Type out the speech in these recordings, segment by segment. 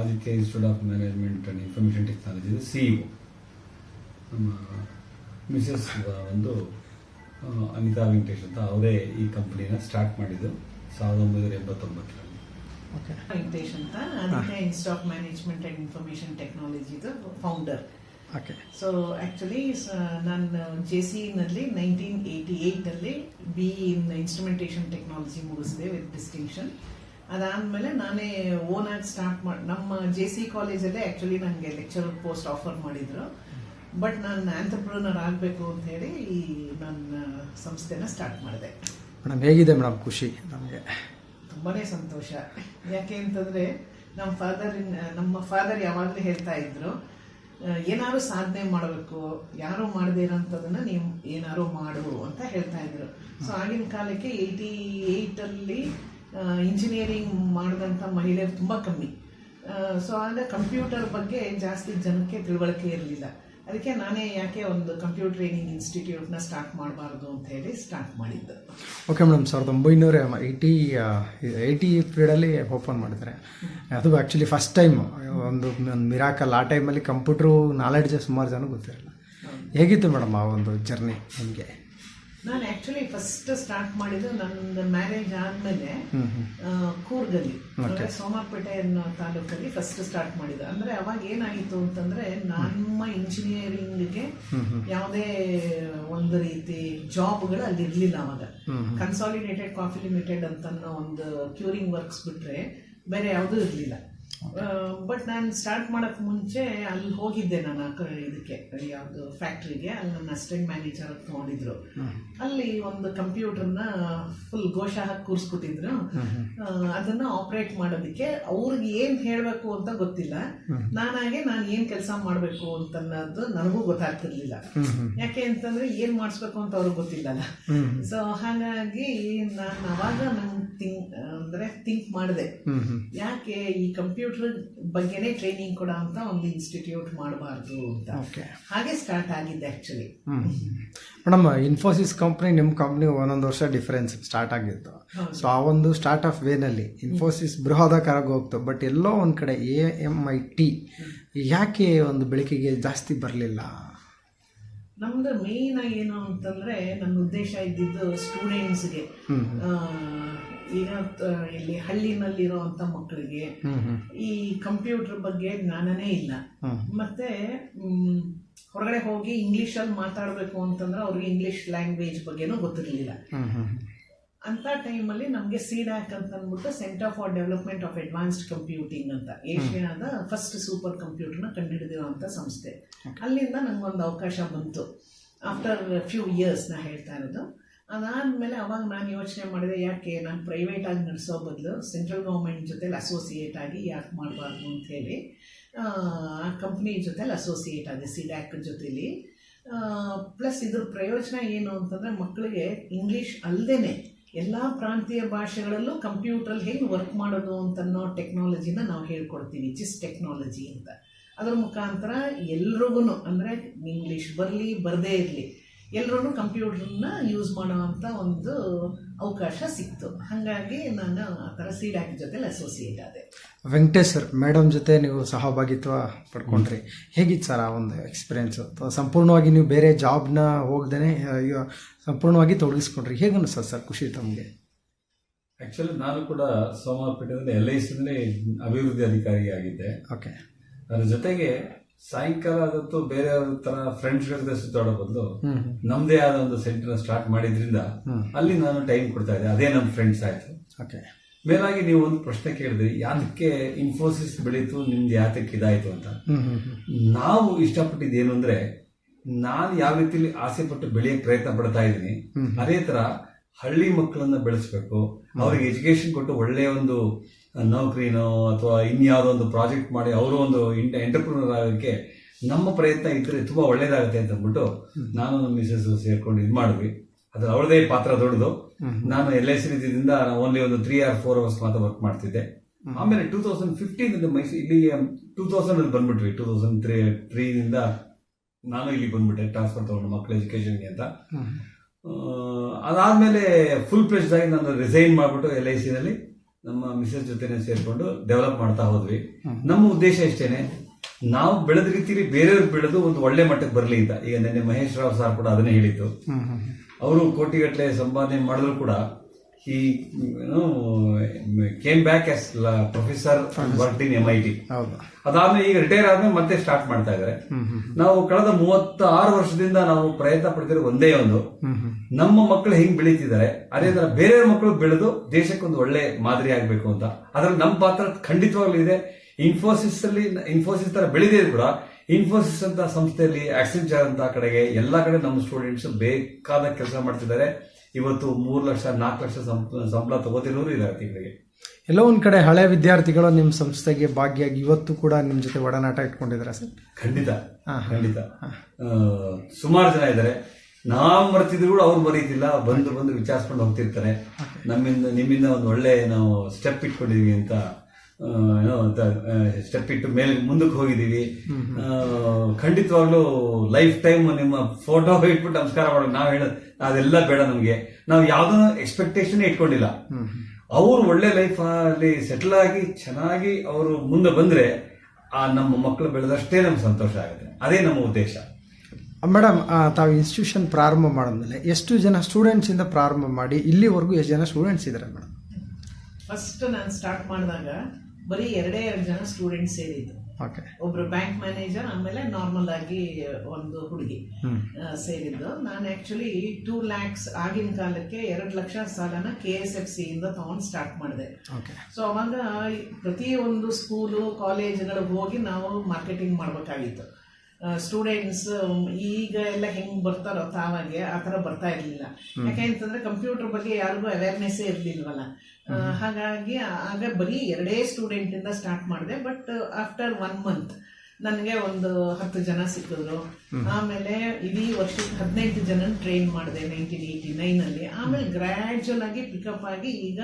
Aditya institute of management and information technology CEO ನಮ್ಮ Mrs ಒಂದು ಆ, ಅನಿತಾ ವೆಂಕಟೇಶ್ ಅಂತ ಅವರೇ ಈ ಕಂಪ್ನಿನ ಸ್ಟಾರ್ಟ್ ಮಾಡಿದ್ದು ಸಾವಿರದ ಒಂಬೈನೂರ ಎಂಬತ್ತೊಂಬತ್ತರಲ್ಲಿ. ಓಕೆ ವೆಂಕಟೇಶ್ ಅಂತ Anita institute of management and information ಟೆಕ್ನಾಲಜಿದು founder okay so actually ನಾನು ಜೆ ಸಿ ನಲ್ಲಿ ನೈನ್ಟೀನ್ ಏಯ್ಟಿ ಏಯ್ಟಲ್ಲಿ ಬಿ ಇನ್ ಇನ್ಸ್ಟ್ರುಮೆಂಟೇಷನ್ ಟೆಕ್ನಾಲಜಿ ಮುಗಿಸಿದೆ ವಿತ್ ಡಿಸ್ಟಿಂಕ್ಷನ್ ಅದಾದ್ಮೇಲೆ ನಾನೇ ಓನ್ ಆಗಿ ಸ್ಟಾರ್ಟ್ ಮಾಡಿ ನಮ್ಮ ಜೆ ಸಿ ಕಾಲೇಜಲ್ಲೇ ಆಕ್ಚುಲಿ ನನಗೆ ಲೆಕ್ಚರ್ ಪೋಸ್ಟ್ ಆಫರ್ ಮಾಡಿದ್ರು. ಬಟ್ ನಾನು ಆಂಟರ್ಪ್ರೂನರ್ ಆಗಬೇಕು ಅಂತ ಹೇಳಿ ಈ ನನ್ನ ಸಂಸ್ಥೆನ ಸ್ಟಾರ್ಟ್ ಮಾಡಿದೆ. ಮೇಡಮ್ ಹೇಗಿದೆ ಮೇಡಮ್ ಖುಷಿ ನಮಗೆ? ತುಂಬಾ ಸಂತೋಷ. ಯಾಕೆ ಅಂತಂದ್ರೆ ನಮ್ಮ ಫಾದರ್ ನಮ್ಮ ಫಾದರ್ ಯಾವಾಗಲೂ ಹೇಳ್ತಾ ಇದ್ರು ಏನಾದ್ರು ಸಾಧನೆ ಮಾಡಬೇಕು ಯಾರು ಮಾಡದೇ ಇರೋಂಥದ್ದನ್ನ ನೀವು ಏನಾದ್ರು ಮಾಡು ಅಂತ ಹೇಳ್ತಾ ಇದ್ರು. ಸೊ ಆಗಿನ ಕಾಲಕ್ಕೆ ಏಯ್ಟಿ ಏಯ್ಟಲ್ಲಿ ಇಂಜಿನಿಯರಿಂಗ್ ಮಾಡಿದಂಥ ಮಹಿಳೆಯರು ತುಂಬ ಕಮ್ಮಿ. ಸೊ ಅಂದರೆ ಕಂಪ್ಯೂಟರ್ ಬಗ್ಗೆ ಜಾಸ್ತಿ ಜನಕ್ಕೆ ತಿಳುವಳಿಕೆ ಇರಲಿಲ್ಲ. ಅದಕ್ಕೆ ನಾನೇ ಯಾಕೆ ಒಂದು ಕಂಪ್ಯೂಟರ್ ಟ್ರೈನಿಂಗ್ ಇನ್ಸ್ಟಿಟ್ಯೂಟ್ನ ಸ್ಟಾರ್ಟ್ ಮಾಡಬಾರ್ದು ಅಂತ ಹೇಳಿ ಸ್ಟಾರ್ಟ್ ಮಾಡಿದ್ದು. ಓಕೆ ಮೇಡಮ್ ಸಾವಿರದ ಒಂಬೈನೂರ ಏಯ್ಟಿ ಏಯ್ಟಿ ಪೀರಿಯಡಲ್ಲಿ ಓಪನ್ ಮಾಡಿದರೆ ಅದು ಆ್ಯಕ್ಚುಲಿ ಫಸ್ಟ್ ಟೈಮ್ ಒಂದು ಒಂದು ಮಿರಾಕಲ್ ಆ ಟೈಮಲ್ಲಿ ಕಂಪ್ಯೂಟ್ರು ನಾಲೆಡ್ಜ್ ಸುಮಾರು ಜನ ಗೊತ್ತಿರಲ್ಲ ಹೇಗಿತ್ತು ಮೇಡಮ್ ಆ ಒಂದು ಜರ್ನಿ ನಿಮಗೆ? ನಾನು ಆಕ್ಚುಲಿ ಫಸ್ಟ್ ಸ್ಟಾರ್ಟ್ ಮಾಡಿದ್ದು ನನ್ನ ಮ್ಯಾರೇಜ್ ಆದ್ಮೇಲೆ ಕೂರ್ಗಲ್ಲಿ. ಅಂದರೆ ಸೋಮಪೇಟೆ ಅನ್ನೋ ತಾಲೂಕಲ್ಲಿ ಫಸ್ಟ್ ಸ್ಟಾರ್ಟ್ ಮಾಡಿದ್ದು. ಅಂದ್ರೆ ಅವಾಗ ಏನಾಯಿತು ಅಂತಂದ್ರೆ ನಮ್ಮ ಇಂಜಿನಿಯರಿಂಗ್ಗೆ ಯಾವುದೇ ಒಂದು ರೀತಿ ಜಾಬ್ಗಳು ಅಲ್ಲಿ ಇರ್ಲಿಲ್ಲ ಅವಾಗ. ಕನ್ಸಾಲಿಡೇಟೆಡ್ ಕಾಫಿ ಲಿಮಿಟೆಡ್ ಅಂತ ಒಂದು ಕ್ಯೂರಿಂಗ್ ವರ್ಕ್ಸ್ ಬಿಟ್ರೆ ಬೇರೆ ಯಾವುದೂ ಇರಲಿಲ್ಲ. ಬಟ್ ನಾನು ಸ್ಟಾರ್ಟ್ ಮಾಡೋಕ್ಕೆ ಮುಂಚೆ ಅಲ್ಲಿ ಹೋಗಿದ್ದೆ ನಾನು ಆ ಇದಕ್ಕೆ ಯಾವುದು ಫ್ಯಾಕ್ಟ್ರಿಗೆ ಅಲ್ಲಿ ನನ್ನ ಅಸಿಸ್ಟೆಂಟ್ ಮ್ಯಾನೇಜರ್ ತಗೊಂಡಿದ್ರು. ಅಲ್ಲಿ ಒಂದು ಕಂಪ್ಯೂಟರ್ನ ಫುಲ್ ಘೋಷ ಹಾಕಿ ಕೂರಿಸ್ಬಿಟ್ಟಿದ್ರು ಅದನ್ನ ಆಪರೇಟ್ ಮಾಡೋದಕ್ಕೆ ಅವ್ರಿಗೆ ಏನ್ ಹೇಳಬೇಕು ಅಂತ ಗೊತ್ತಿಲ್ಲ. ನಾನಾಗೆ ನಾನು ಏನ್ ಕೆಲಸ ಮಾಡಬೇಕು ಅಂತ ಅನ್ನೋದು ನನಗೂ ಗೊತ್ತಾಗ್ತಿರ್ಲಿಲ್ಲ. ಯಾಕೆ ಅಂತಂದ್ರೆ ಏನ್ ಮಾಡಿಸ್ಬೇಕು ಅಂತ ಅವ್ರಿಗೆ ಗೊತ್ತಿಲ್ಲಲ್ಲ. ಸೊ ಹಾಗಾಗಿ ನಾನು ಅವಾಗ ನನ್ ಥಿಂಕ್ ಅಂದ್ರೆ ಥಿಂಕ್ ಮಾಡಿದೆ. ಯಾಕೆ ಈ ಕಂಪ್ಯೂಟರ್ ಬಗ್ಗೆನೇ ಟ್ರೈನಿಂಗ್ ಕೊಡ ಅಂತ ಒಂದು ಇನ್ಸ್ಟಿಟ್ಯೂಟ್ ಮಾಡಬಾರ್ದು ಅಂತ. ಓಕೆ ಹಾಗೆ ಸ್ಟಾರ್ಟ್ ಆಗಿದೆ ಆ್ಯಕ್ಚುಲಿ ಮೇಡಮ್ ಇನ್ಫೋಸಿಸ್ ಕಂಪ್ನಿ ನಿಮ್ಮ ಕಂಪ್ನಿ ಒಂದೊಂದು ವರ್ಷ ಡಿಫರೆನ್ಸ್ ಸ್ಟಾರ್ಟ್ ಆಗಿತ್ತು. ಸೊ ಆ ಒಂದು ಸ್ಟಾರ್ಟ್ ಆಫ್ ವೇನಲ್ಲಿ ಇನ್ಫೋಸಿಸ್ ಬೃಹದಾಕಾರಾಗಿ ಹೋಗ್ತು. ಬಟ್ ಎಲ್ಲೋ ಒಂದು ಕಡೆ ಎ ಎಂ ಐ ಟಿ ಯಾಕೆ ಒಂದು ಬೆಳಕಿಗೆ ಜಾಸ್ತಿ ಬರಲಿಲ್ಲ? ನಮ್ದು ಮೇನ್ ಏನು ಅಂತಂದ್ರೆ ನನ್ನ ಉದ್ದೇಶ ಇದ್ದಿದ್ದು ಸ್ಟೂಡೆಂಟ್ಸ್ಗೆ ಈಗ ಇಲ್ಲಿ ಹಳ್ಳಿನಲ್ಲಿರುವಂತ ಮಕ್ಕಳಿಗೆ ಈ ಕಂಪ್ಯೂಟರ್ ಬಗ್ಗೆ ಜ್ಞಾನನೇ ಇಲ್ಲ. ಮತ್ತೆ ಹೊರಗಡೆ ಹೋಗಿ ಇಂಗ್ಲಿಷ್ ಅಲ್ಲಿ ಮಾತಾಡಬೇಕು ಅಂತಂದ್ರೆ ಅವ್ರಿಗೆ ಇಂಗ್ಲಿಷ್ ಲ್ಯಾಂಗ್ವೇಜ್ ಬಗ್ಗೆನೂ ಗೊತ್ತಿರಲಿಲ್ಲ. ಅಂತ ಟೈಮಲ್ಲಿ ನಮಗೆ ಸಿಡ್ಯಾಕ್ ಅಂತ ಅಂದ್ಬಿಟ್ಟು centre for development of advanced computing ಅಂತ ಏಷ್ಯಾದ ಫಸ್ಟ್ ಸೂಪರ್ ಕಂಪ್ಯೂಟರ್ನ ಕಂಡುಹಿಡಿದಿರುವಂಥ ಸಂಸ್ಥೆ. ಅಲ್ಲಿಂದ ನಂಗೊಂದು ಅವಕಾಶ ಬಂತು. ಆಫ್ಟರ್ ಫ್ಯೂ ಇಯರ್ಸ್ ನಾ ಹೇಳ್ತಾ ಇರೋದು. ಅದಾದಮೇಲೆ ಅವಾಗ ನಾನು ಯೋಚನೆ ಮಾಡಿದೆ, ಯಾಕೆ ನಾನು ಪ್ರೈವೇಟಾಗಿ ನಡೆಸೋ ಬದಲು ಸೆಂಟ್ರಲ್ ಗೌರ್ಮೆಂಟ್ ಜೊತೆಲಿ ಅಸೋಸಿಯೇಟ್ ಆಗಿ ಯಾಕೆ ಮಾಡಬಾರ್ದು? ಅಂತ ಹೇಳಿ, ಆ ಕಂಪ್ನಿ ಜೊತೆಲಿ ಅಸೋಸಿಯೇಟ್ ಆದೆ ಸಿಡ್ಯಾಕ್ ಜೊತೇಲಿ. ಪ್ಲಸ್ ಇದ್ರ ಪ್ರಯೋಜನ ಏನು ಅಂತಂದರೆ ಮಕ್ಕಳಿಗೆ ಇಂಗ್ಲೀಷ್ ಅಲ್ಲದೇ ಎಲ್ಲ ಪ್ರಾಂತೀಯ ಭಾಷೆಗಳಲ್ಲೂ ಕಂಪ್ಯೂಟ್ರಲ್ಲಿ ಹೇಗೆ ವರ್ಕ್ ಮಾಡೋದು ಅಂತನ್ನೋ ಟೆಕ್ನಾಲಜಿನ ನಾವು ಹೇಳ್ಕೊಡ್ತೀವಿ ಚಿಸ್ ಟೆಕ್ನಾಲಜಿ ಅಂತ. ಅದರ ಮುಖಾಂತರ ಎಲ್ರಿಗೂ ಅಂದರೆ ಇಂಗ್ಲೀಷ್ ಬರಲಿ, ಬರದೇ ಇರಲಿ. ಎಲ್ರೂ ಕಂಪ್ಯೂಟರ್ನ ಯೂಸ್ ಮಾಡೋವಂಥ ಒಂದು ಅವಕಾಶ ಸಿಕ್ತು. ಹಾಗಾಗಿ ನಾನು ಆ ಥರ ಸಿಡ್ಯಾಕ್ ಜೊತೆಲಿ ಅಸೋಸಿಯೇಟ್ ಆದೆ. ವೆಂಕಟೇಶ್ ಸರ್ ಮೇಡಮ್ ಜೊತೆ ನೀವು ಸಹಭಾಗಿತ್ವ ಪಡ್ಕೊಂಡ್ರಿ. ಹೇಗಿತ್ತು ಸರ್ ಆ ಒಂದು ಎಕ್ಸ್ಪೀರಿಯೆನ್ಸು ಅಥವಾ ಸಂಪೂರ್ಣವಾಗಿ ನೀವು ಬೇರೆ ಜಾಬ್ನ ಹೋಗ್ದೇ ಸಂಪೂರ್ಣವಾಗಿ ತೊಡಗಿಸ್ಕೊಂಡ್ರಿ. ಹೇಗೆ ಅನಿಸ್ತದೆ ಸರ್ ಖುಷಿ ತಮಗೆ? ಆ್ಯಕ್ಚುಲಿ ನಾನು ಕೂಡ ಸೋಮವಾರಪೇಟೆಯಲ್ಲಿ ಎಲ್ ಐ ಸಿನಲ್ಲಿ ಅಭಿವೃದ್ಧಿ ಅಧಿಕಾರಿಯಾಗಿದ್ದೆ. ಓಕೆ ಅದರ ಜೊತೆಗೆ ಸಾಯಂಕಾಲ ಆದತ್ತು ಬೇರೆ ತರ ಫ್ರೆಂಡ್ಸ್ ಜೊತೆ ಸುತ್ತಾಡೋ ಬದಲು ನಮ್ದೇ ಆದ ಒಂದು ಸೆಂಟರ್ ಸ್ಟಾರ್ಟ್ ಮಾಡಿದ್ರಿಂದ ಅಲ್ಲಿ ನಾನು ಟೈಮ್ ಕೊಡ್ತಾ ಇದ್ದೆ. ಅದೇ ನಮ್ಮ ಫ್ರೆಂಡ್ಸ್ ಆಯ್ತು. ಓಕೆ ಮೇಲಾಗಿ ನೀವು ಒಂದು ಪ್ರಶ್ನೆ ಕೇಳಿದ್ರಿ ಯಾತಕ್ಕೆ ಇನ್ಫೋಸಿಸ್ ಬೆಳೀತು ನಿಮ್ದು ಯಾತಕ್ಕೆ ಇದಾಯ್ತು ಅಂತ? ನಾವು ಇಷ್ಟಪಟ್ಟಿದ್ದು ಏನು ಅಂದ್ರೆ ನಾನು ಯಾವ ರೀತಿಲಿ ಆಸೆ ಪಟ್ಟು ಬೆಳೆಯಕ್ಕೆ ಪ್ರಯತ್ನ ಪಡ್ತಾ ಇದ್ದೀನಿ ಅದೇ ತರ ಹಳ್ಳಿ ಮಕ್ಕಳನ್ನ ಬೆಳೆಸ್ಬೇಕು. ಅವ್ರಿಗೆ ಎಜುಕೇಶನ್ ಕೊಟ್ಟು ಒಳ್ಳೆಯ ಒಂದು ನೌಕರಿನೋ ಅಥವಾ ಇನ್ಯಾವುದೋ ಒಂದು ಪ್ರಾಜೆಕ್ಟ್ ಮಾಡಿ ಅವರು ಒಂದು ಎಂಟರ್ಪ್ರಿನರ್ ಆಗೋಕ್ಕೆ ನಮ್ಮ ಪ್ರಯತ್ನ ಇದ್ರೆ ತುಂಬಾ ಒಳ್ಳೇದಾಗುತ್ತೆ ಅಂತ ಅಂದ್ಬಿಟ್ಟು ನಾನು ನಮ್ಮ ಮಿಸಸ್ ಸೇರ್ಕೊಂಡು ಇದು ಮಾಡಿದ್ವಿ. ಅದು ಅವಳದೇ ಪಾತ್ರ ದೊಡ್ಡದು. ನಾನು ಎಲ್ ಐ ಸಿ ನಿಧಿಯಿಂದ ಓನ್ಲಿ ಒಂದು ತ್ರೀ ಆರ್ ಫೋರ್ ಅವರ್ಸ್ ಮಾತ್ರ ವರ್ಕ್ ಮಾಡ್ತಿದ್ದೆ. ಆಮೇಲೆ ಟೂ ತೌಸಂಡ್ ಫಿಫ್ಟೀನ್ ಮೈಸೂರು ಇಲ್ಲಿ ಟೂ ತೌಸಂಡ್ ಅಲ್ಲಿ ಬಂದ್ಬಿಟ್ವಿ. ಟೂ ತೌಸಂಡ್ ತ್ರೀ ತ್ರೀನಿಂದ ನಾನು ಇಲ್ಲಿ ಬಂದ್ಬಿಟ್ಟೆ ಟ್ರಾನ್ಸ್ಫರ್ ತಗೊಂಡು ಮಕ್ಕಳ ಎಜುಕೇಶನ್ಗೆ ಅಂತ. ಅದಾದ್ಮೇಲೆ ಫುಲ್ ಪ್ಲೇಸ್ ಆಗಿ ನಾನು ರಿಸೈನ್ ಮಾಡಿಬಿಟ್ಟು ಎಲ್ ಐ ನಲ್ಲಿ ನಮ್ಮ ಮಿಸಸ್ ಜೊತೆನೆ ಸೇರ್ಕೊಂಡು ಡೆವಲಪ್ ಮಾಡ್ತಾ ಹೋದ್ವಿ. ನಮ್ಮ ಉದ್ದೇಶ ಇಷ್ಟೇನೆ ನಾವು ಬೆಳೆದ ರೀತಿಲಿ ಬೇರೆಯವ್ರು ಬೆಳೆದು ಒಂದು ಒಳ್ಳೆ ಮಟ್ಟಕ್ಕೆ ಬರಲಿ ಅಂತ. ಈಗ ನಿನ್ನೆ ಮಹೇಶ್ ರಾವ್ ಸರ್ ಕೂಡ ಅದನ್ನೇ ಹೇಳಿದ್ದು. ಅವರು ಕೋಟಿಗಟ್ಟಲೆ ಸಂಪಾದನೆ ಮಾಡಿದ್ರು ಕೂಡ came back as professor work in M I T ಹೌದು. ಅದಾದ್ಮೇಲೆ ಈಗ ರಿಟೈರ್ ಆದ್ಮೇಲೆ ಮತ್ತೆ ಸ್ಟಾರ್ಟ್ ಮಾಡ್ತಾ ಇದ್ದಾರೆ ನಾವು ಕಳೆದ ಮೂವತ್ತಾರು ವರ್ಷದಿಂದ ನಾವು ಪ್ರಯತ್ನ ಪಡ್ತಿರೋ ಒಂದೇ ಒಂದು. ನಮ್ಮ ಮಕ್ಕಳು ಹೆಂಗ್ ಬೆಳೀತಿದ್ದಾರೆ ಅದೇ ತರ ಬೇರೆಯವ್ರ ಮಕ್ಕಳು ಬೆಳೆದು ದೇಶಕ್ಕೊಂದು ಒಳ್ಳೆ ಮಾದರಿ ಆಗ್ಬೇಕು ಅಂತ. ಅದ್ರಲ್ಲಿ ನಮ್ಮ ಪಾತ್ರ ಖಂಡಿತವಾಗ್ಲೂ ಇದೆ. ಇನ್ಫೋಸಿಸ್ ಅಲ್ಲಿ ಇನ್ಫೋಸಿಸ್ ತರ ಬೆಳೆದಿದೆ ಕೂಡ ಇನ್ಫೋಸಿಸ್ ಅಂತ ಸಂಸ್ಥೆಯಲ್ಲಿ ಆಕ್ಸೆಂಚರ್ ಅಂತ ಕಡೆಗೆ ಎಲ್ಲಾ ಕಡೆ ನಮ್ಮ ಸ್ಟೂಡೆಂಟ್ಸ್ ಬೇಕಾದ ಕೆಲಸ ಮಾಡ್ತಿದ್ದಾರೆ. ಇವತ್ತು ಮೂರು ಲಕ್ಷ ನಾಲ್ಕು ಲಕ್ಷ ಸಂಬಳ ತಗೋತಿರೋರು ಇದ್ದಾರೆ ತಿಂಗಳಿಗೆ. ಎಲ್ಲೋ ಒಂದ್ ಕಡೆ ಹಳೆ ವಿದ್ಯಾರ್ಥಿಗಳು ನಿಮ್ಮ ಸಂಸ್ಥೆಗೆ ಭಾಗಿಯಾಗಿ ಇವತ್ತು ಕೂಡ ನಿಮ್ಮ ಜೊತೆ ಒಡನಾಟ ಇಟ್ಕೊಂಡಿದ್ದಾರೆ ಸರ್. ಖಂಡಿತ ಖಂಡಿತ. ಸುಮಾರು ಜನ ಇದ್ದಾರೆ ನಾವು ಮರ್ತಿದ್ರು ಕೂಡ ಅವ್ರು ಬರೀತಿಲ್ಲ ಬಂದು ಬಂದು ವಿಚಾರಿಸ್ಕೊಂಡು ಹೋಗ್ತಿರ್ತಾರೆ. ನಮ್ಮಿಂದ ನಿಮ್ಮಿಂದ ಒಂದು ಒಳ್ಳೆ ನಾವು ಸ್ಟೆಪ್ ಇಟ್ಕೊಂಡಿದೀವಿ ಅಂತ ಸ್ಟೆಪ್ ಇಟ್ಟು ಮೇಲೆ ಮುಂದಕ್ಕೆ ಹೋಗಿದ್ದೀವಿ. ಖಂಡಿತವಾಗ್ಲೂ ಲೈಫ್ ಟೈಮ್ ನಿಮ್ಮ ಫೋಟೋ ಇಟ್ಬಿಟ್ಟು ನಮಸ್ಕಾರ ಮಾಡೋದು ನಾವು ಹೇಳೋದು ಅದೆಲ್ಲ ಬೇಡ ನಮಗೆ. ನಾವು ಯಾವ್ದೂ ಎಕ್ಸ್ಪೆಕ್ಟೇಷನ್ ಇಟ್ಕೊಂಡಿಲ್ಲ. ಅವರು ಒಳ್ಳೆ ಲೈಫ್ ಅಲ್ಲಿ ಸೆಟಲ್ ಆಗಿ ಚೆನ್ನಾಗಿ ಅವರು ಮುಂದೆ ಬಂದ್ರೆ ಆ ನಮ್ಮ ಮಕ್ಕಳು ಬೆಳೆದಷ್ಟೇ ನಮ್ಗೆ ಸಂತೋಷ ಆಗುತ್ತೆ. ಅದೇ ನಮ್ಮ ಉದ್ದೇಶ. ಮೇಡಮ್ ತಾವು ಇನ್ಸ್ಟಿಟ್ಯೂಷನ್ ಪ್ರಾರಂಭ ಮಾಡಿದ್ಮೇಲೆ ಎಷ್ಟು ಜನ ಸ್ಟೂಡೆಂಟ್ಸ್ ಇಂದ ಪ್ರಾರಂಭ ಮಾಡಿ ಇಲ್ಲಿವರೆಗೂ ಎಷ್ಟು ಜನ ಸ್ಟೂಡೆಂಟ್ಸ್ ಇದ್ದಾರೆ ಮೇಡಮ್ ಫಸ್ಟ್ ನಾನು ಸ್ಟಾರ್ಟ್ ಮಾಡಿದಾಗ ಬರೀ ಎರಡೇ ಎರಡು ಜನ ಸ್ಟೂಡೆಂಟ್ಸ್ ಸೇರಿದ್ದು. ಒಬ್ರು ಬ್ಯಾಂಕ್ ಮ್ಯಾನೇಜರ್ ಆಮೇಲೆ ನಾರ್ಮಲ್ ಆಗಿ ಒಂದು ಹುಡುಗಿ ಸೇರಿದ್ದು. ನಾನು ಆಕ್ಚುಲಿ ಟೂ ಲ್ಯಾಕ್ಸ್ ಆಗಿನ ಕಾಲಕ್ಕೆ ಎರಡು ಲಕ್ಷ ಸಾಲನ ಕೆ ಎಸ್ ಎಫ್ ಸಿ ಇಂದ ತಗೊಂಡು ಸ್ಟಾರ್ಟ್ ಮಾಡಿದೆ. ಸೊ ಅವಾಗ ಪ್ರತಿಯೊಂದು ಸ್ಕೂಲು ಕಾಲೇಜ್ಗಳಿಗೆ ಹೋಗಿ ನಾವು ಮಾರ್ಕೆಟಿಂಗ್ ಮಾಡಬೇಕಾಗಿತ್ತು. ಸ್ಟೂಡೆಂಟ್ಸ್ ಈಗ ಎಲ್ಲ ಹೆಂಗ್ ಬರ್ತಾರೋ ತಾವಾಗೆ ಆ ಥರ ಬರ್ತಾ ಇರ್ಲಿಲ್ಲ. ಯಾಕೆ ಅಂತಂದ್ರೆ ಕಂಪ್ಯೂಟರ್ ಬಗ್ಗೆ ಯಾರಿಗೂ ಅವೇರ್ನೆಸ್ಸೇ ಇರಲಿಲ್ವಲ್ಲ. ಹಾಗಾಗಿ ಆಗ ಬರೀ ಎರಡೇ ಸ್ಟೂಡೆಂಟ್ ಇಂದ ಸ್ಟಾರ್ಟ್ ಮಾಡಿದೆ ಬಟ್ ಆಫ್ಟರ್ ಒನ್ ಮಂತ್ ನನಗೆ ಒಂದು ಹತ್ತು ಜನ ಸಿಕ್ಕಿದ್ರು. ಆಮೇಲೆ ಇಡೀ ವರ್ಷಕ್ಕೆ ಹದಿನೈದು ಜನ ಟ್ರೈನ್ ಮಾಡಿದೆ ನೈನ್ಟೀನ್ ಏಯ್ಟಿ ಅಲ್ಲಿ. ಆಮೇಲೆ ಗ್ರ್ಯಾಜುವಲ್ ಆಗಿ ಪಿಕಪ್ ಆಗಿ ಈಗ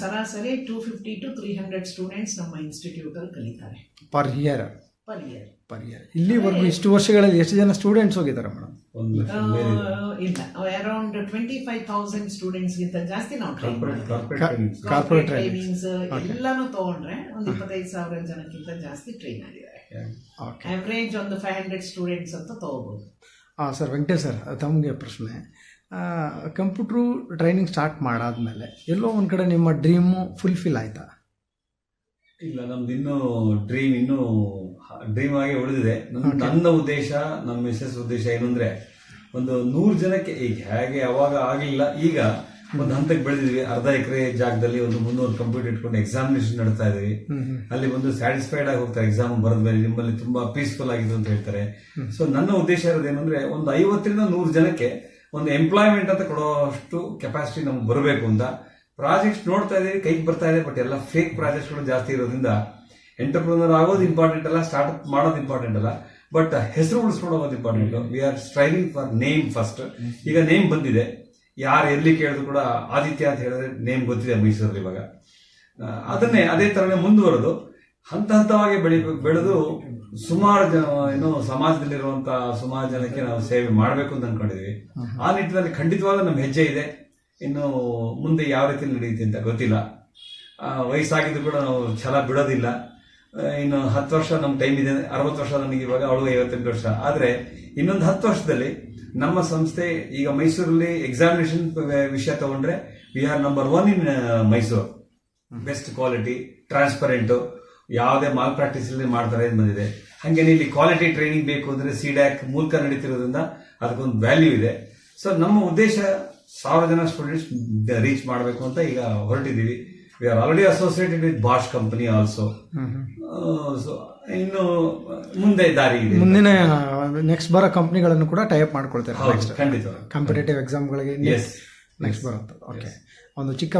ಸರಾಸರಿ two fifty to three hundred students ನಮ್ಮ ಇನ್ಸ್ಟಿಟ್ಯೂಟಲ್ಲಿ ಕಲಿತಾರೆ. Per year per year per year ಇಲ್ಲಿವರೆಗೂ ಇಷ್ಟು ವರ್ಷಗಳಲ್ಲಿ ಎಷ್ಟು ಜನ ಸ್ಟೂಡೆಂಟ್ಸ್ ಹೋಗಿದ್ದಾರೆ ಮೇಡಮ್? ಒಂದು ಇಲ್ಲ ಅರೌಂಡ್ ಟ್ವೆಂಟಿ ಫೈವ್ ತೌಸಂಡ್ ಸ್ಟೂಡೆಂಟ್ಸ್ಗಿಂತ ಜಾಸ್ತಿ ನಾವು ಟ್ರೈನ್ ಕಾರ್ಪೊರೇಟ್ ಟ್ರೈನಿಂಗ್ಸ್ ಎಲ್ಲಾನು ತಗೊಂಡ್ರೆ ಒಂದು ಇಪ್ಪತ್ತೈದು ಸಾವಿರ ಜನಕ್ಕಿಂತ ಜಾಸ್ತಿ ಟ್ರೈನ್ ಆಗಿದ್ದಾರೆ ಓಕೆ ಆವ್ರೇಜ್ ಒಂದು ಫೈವ್ ಹಂಡ್ರೆಡ್ ಸ್ಟೂಡೆಂಟ್ಸ್ ಅಂತ ತಗೋಬಹುದು ಹಾಂ ಸರ್ ವೆಂಕಟೇಶ್ ಸರ್ ತಮಗೆ ಪ್ರಶ್ನೆ. ಕಂಪ್ಯೂಟ್ರು ಟ್ರೈನಿಂಗ್ ಸ್ಟಾರ್ಟ್ ಮಾಡಾದ್ಮೇಲೆ ಎಲ್ಲೋ ಒಂದು ಕಡೆ ನಿಮ್ಮ ಡ್ರೀಮು ಫುಲ್ಫಿಲ್ ಆಯ್ತಾ? ಇಲ್ಲ ನಮ್ದು ಇನ್ನೂ ಡ್ರೀಮ್ ಇನ್ನೂ ಡ್ರೀಮ್ ಆಗಿ ಉಳಿದಿದೆ ನನ್ನ ಉದ್ದೇಶ ನಮ್ಮ ಮಿಸ್ಸಸ್ ಉದ್ದೇಶ ಏನಂದ್ರೆ ಅಂದ್ರೆ ಒಂದು ನೂರು ಜನಕ್ಕೆ ಈಗ ಹೇಗೆ ಯಾವಾಗ ಆಗಲಿಲ್ಲ ಈಗ ಒಂದು ಹಂತಕ್ಕೆ ಬೆಳೆದಿದ್ವಿ. ಅರ್ಧ ಎಕರೆ ಜಾಗದಲ್ಲಿ ಒಂದು ಮುನ್ನೂರು ಕಂಪ್ಯೂಟರ್ ಇಟ್ಕೊಂಡು ಎಕ್ಸಾಮಿನೇಷನ್ ನಡ್ತಾ ಇದೀವಿ. ಅಲ್ಲಿ ಒಂದು ಸ್ಯಾಟಿಸ್ಫೈಡ್ ಆಗಿ ಹೋಗ್ತಾರೆ. ಎಕ್ಸಾಮ್ ಬರೆದ ಮೇಲೆ ನಿಮ್ಮಲ್ಲಿ ತುಂಬಾ ಪೀಸ್ಫುಲ್ ಆಗಿದೆ ಅಂತ ಹೇಳ್ತಾರೆ. ಸೊ ನನ್ನ ಉದ್ದೇಶ ಇರೋದು ಏನಂದ್ರೆ ಒಂದು ಐವತ್ತರಿಂದ ನೂರು ಜನಕ್ಕೆ ಒಂದು ಎಂಪ್ಲಾಯ್ಮೆಂಟ್ ಅಂತ ಕೊಡೋಷ್ಟು ಕೆಪಾಸಿಟಿ ನಮ್ಗೆ ಬರಬೇಕು ಅಂತ. ಪ್ರಾಜೆಕ್ಟ್ಸ್ ನೋಡ್ತಾ ಇದೀವಿ ಕೈಗೆ ಬರ್ತಾ ಇದೆ ಬಟ್ ಎಲ್ಲ ಫೇಕ್ ಪ್ರಾಜೆಕ್ಟ್ಸ್ಗಳು ಜಾಸ್ತಿ ಇರೋದ್ರಿಂದ ಎಂಟರ್ಪ್ರನರ್ ಆಗೋದು ಇಂಪಾರ್ಟೆಂಟ್ ಅಲ್ಲ ಸ್ಟಾರ್ಟ್ ಮಾಡೋದು ಇಂಪಾರ್ಟೆಂಟ್ ಅಲ್ಲ ಬಟ್ ಹೆಸರು ಉಳಿಸ್ಕೊಳ್ಳೋದು important we are striving for name first ಈಗ ನೇಮ್ ಬಂದಿದೆ. ಯಾರು ಎಲ್ಲಿ ಕೇಳಿದ್ರು ಕೂಡ ಆದಿತ್ಯ ಅಂತ ಹೇಳಿದ್ರೆ ನೇಮ್ ಗೊತ್ತಿದೆ ಮೈಸೂರಲ್ಲಿ ಇವಾಗ. ಅದನ್ನೇ ಅದೇ ತರನೇ ಮುಂದುವರೆದು ಹಂತ ಹಂತವಾಗಿ ಬೆಳಿ ಬೆಳೆದು ಸುಮಾರು ಜನ ಏನು ಸಮಾಜದಲ್ಲಿರುವಂತಹ ಸುಮಾರು ಜನಕ್ಕೆ ನಾವು ಸೇವೆ ಮಾಡಬೇಕು ಅಂತ ಅನ್ಕೊಂಡಿದ್ವಿ. ಆ ನಿಟ್ಟಿನಲ್ಲಿ ಖಂಡಿತವಾಗ ನಮ್ಮ ಹೆಜ್ಜೆ ಇದೆ. ಇನ್ನು ಮುಂದೆ ಯಾವ ರೀತಿ ನಡೆಯುತ್ತೆ ಅಂತ ಗೊತ್ತಿಲ್ಲ. ಆ, ವಯಸ್ಸಾಗಿದ್ದು ಕೂಡ ನಾವು ಛಲ ಬಿಡೋದಿಲ್ಲ. ಇನ್ನು ಹತ್ತು ವರ್ಷ ನಮ್ಮ ಟೈಮ್ ಇದೆ, ಅರವತ್ತು ವರ್ಷ ನಮಗೆ ಇವಾಗ, ಅವಳು ಐವತ್ತೆಂಟು ವರ್ಷ. ಆದರೆ ಇನ್ನೊಂದು ಹತ್ತು ವರ್ಷದಲ್ಲಿ ನಮ್ಮ ಸಂಸ್ಥೆ ಈಗ ಮೈಸೂರಲ್ಲಿ ಎಕ್ಸಾಮಿನೇಷನ್ ವಿಷಯ ತಗೊಂಡ್ರೆ we are number one in Mysuru. Best quality transparent ಯಾವುದೇ ಮಾಲ್ ಪ್ರಾಕ್ಟೀಸ್ ಇಲ್ಲಿ ಮಾಡ್ತಾರೆ ಅಂತ ಬಂದಿದೆ. ಹಾಗೇನೆ ಇಲ್ಲಿ ಕ್ವಾಲಿಟಿ ಟ್ರೈನಿಂಗ್ ಬೇಕು ಅಂದ್ರೆ ಸಿಡ್ಯಾಕ್ ಮೂಲಕ ನಡೀತಿರೋದ್ರಿಂದ ಅದಕ್ಕೊಂದು ವ್ಯಾಲ್ಯೂ ಇದೆ. ಸೊ ನಮ್ಮ ಉದ್ದೇಶ ಸಾವಿರ ಜನ ಸ್ಟೂಡೆಂಟ್ಸ್ ರೀಚ್ ಮಾಡಬೇಕು ಅಂತ ಈಗ ಹೊರಟಿದ್ದೀವಿ. We are already associated with Bosch company also so ಇನ್ನು ಮುಂದೆ ದಾರಿ ಇದೆ. ಮುಂದಿನ ನೆಕ್ಸ್ಟ್ ಬರೋ ಕಂಪ್ನಿಗಳನ್ನು ಕೂಡ ಟೈಪ್ ಮಾಡ್ಕೊಳ್ತಾರೆ ಖಂಡಿತ. ಕಾಂಪಿಟೇಟಿವ್ ಎಕ್ಸಾಮ್ಗಳಿಗೆ Yes. ನೆಕ್ಸ್ಟ್ ಬರುತ್ತೆ. ಓಕೆ ಒಂದು ಚಿಕ್ಕ